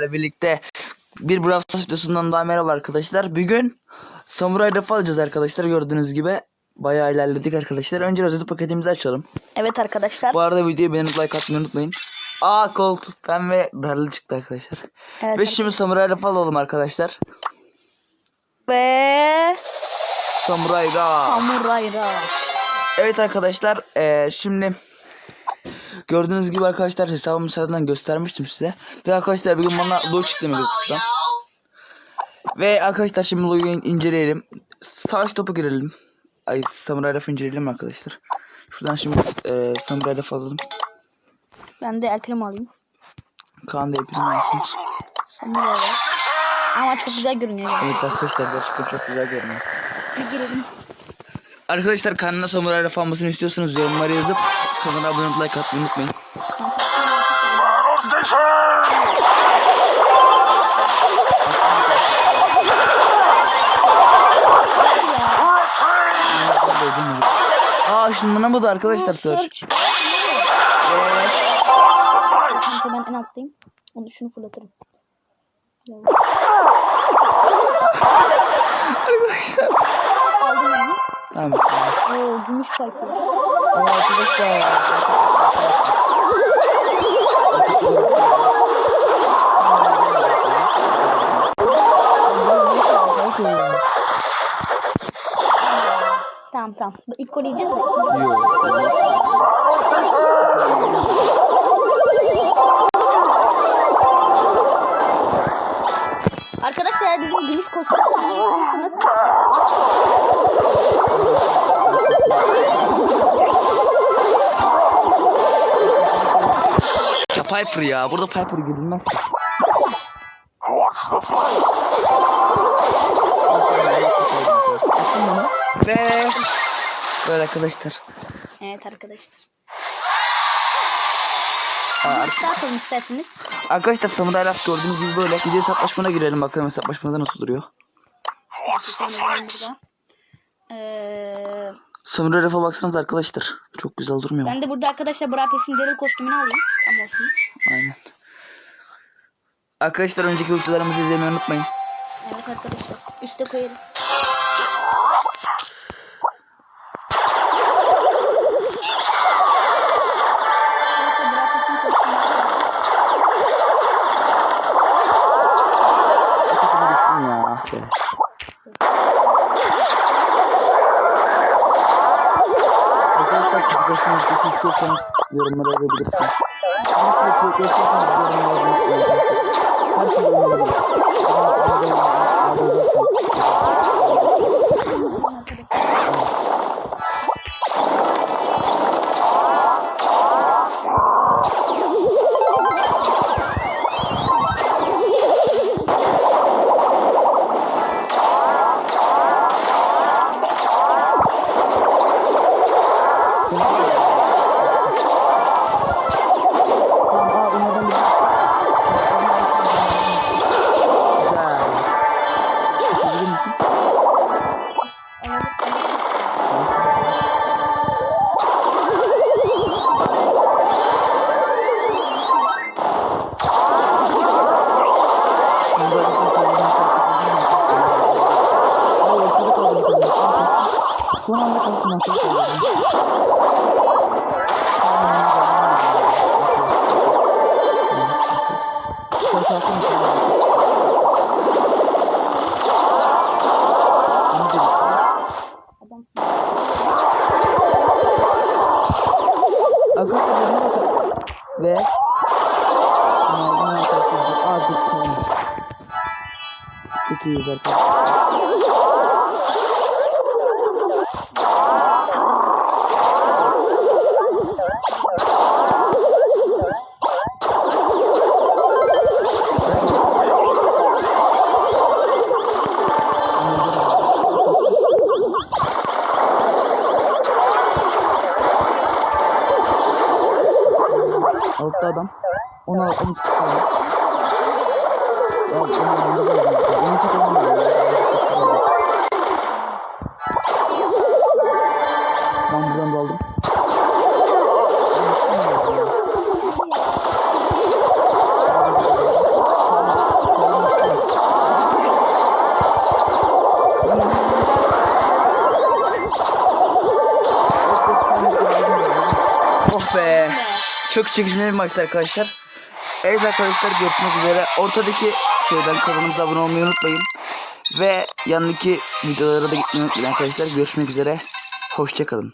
sizlerle birlikte bir Brawl Stars videosundan daha merhaba arkadaşlar. Bugün Samurai Rafa alacağız arkadaşlar gördüğünüz gibi. Bayağı ilerledik arkadaşlar. Önce rozeti paketimizi açalım. Evet arkadaşlar. Bu arada videoyu beğenip like atmayı unutmayın. Aa koltuk pembe darlı çıktı arkadaşlar. Evet. Ve şimdi Samurai Rafa alalım arkadaşlar. Ve Samurai Rafa. Samurayra. Evet arkadaşlar eee, şimdi gördüğünüz gibi arkadaşlar hesabımı zaten göstermiştim size. Ve arkadaşlar bugün bana Lu çıktı Megakuts'tan. Ve arkadaşlar şimdi in- inceleyelim. Savaş topu girelim. Ay Samurai Raf inceleyelim arkadaşlar. Şuradan şimdi eee Samurai Raf alalım. Ben de El Primo alayım. Kaan da epinin alsın. Samurayra. Ama çok güzel görünüyor. Yani. Evet arkadaşlar gerçekten çok güzel görünüyor. Bir girelim. Arkadaşlar kanalına Samurai Raf almasını istiyorsanız yorumlara yazıp kanala abone olup like atmayı unutmayın. Aa ışınlanamadı arkadaşlar sır. Search. Kanka ben en alttayım. Onu şunu fırlatırım. Aldım onu. Tamam. Oo gümüş pipe. Aa, arkadaşlar. Tamam tamam. Bu İlk golü yiyeceğiz de. Arkadaşlar bizim gümüş kostüm. Nasıl? Piper ya. Burada Piper girilmez. What's the fight? Ve böyle arkadaşlar. Evet arkadaşlar. Atalım isterseniz. arkadaşlar Samurai Laf gördüğünüz gibi böyle. De hesaplaşmana girelim bakalım hesaplaşmada nasıl duruyor. What's the fight? Burada. Ee, Samurai Laf'a baksanız arkadaşlar. Çok güzel durmuyor mu? ben de burada arkadaşlar Brapes'in Daryl kostümünü alayım. Tam olsun. Aynen. Arkadaşlar önceki videolarımızı izlemeyi unutmayın. Evet arkadaşlar. Üste koyarız. Arkadaşlar, istiyorsanız yorumlara yazabilirsiniz. Bir şey Adam Arkadaşlar ne bakın. Ve azıcık. Çok iyiyiz arkadaşlar. Altta adam. Onu al, onu tutalım. Al, onu al, onu al. Çok çekişmeli bir maçtı arkadaşlar. Evet arkadaşlar görüşmek üzere. Ortadaki şeyden kanalımıza abone olmayı unutmayın. Ve yanındaki videolara da gitmeyi unutmayın arkadaşlar. Görüşmek üzere. Hoşçakalın.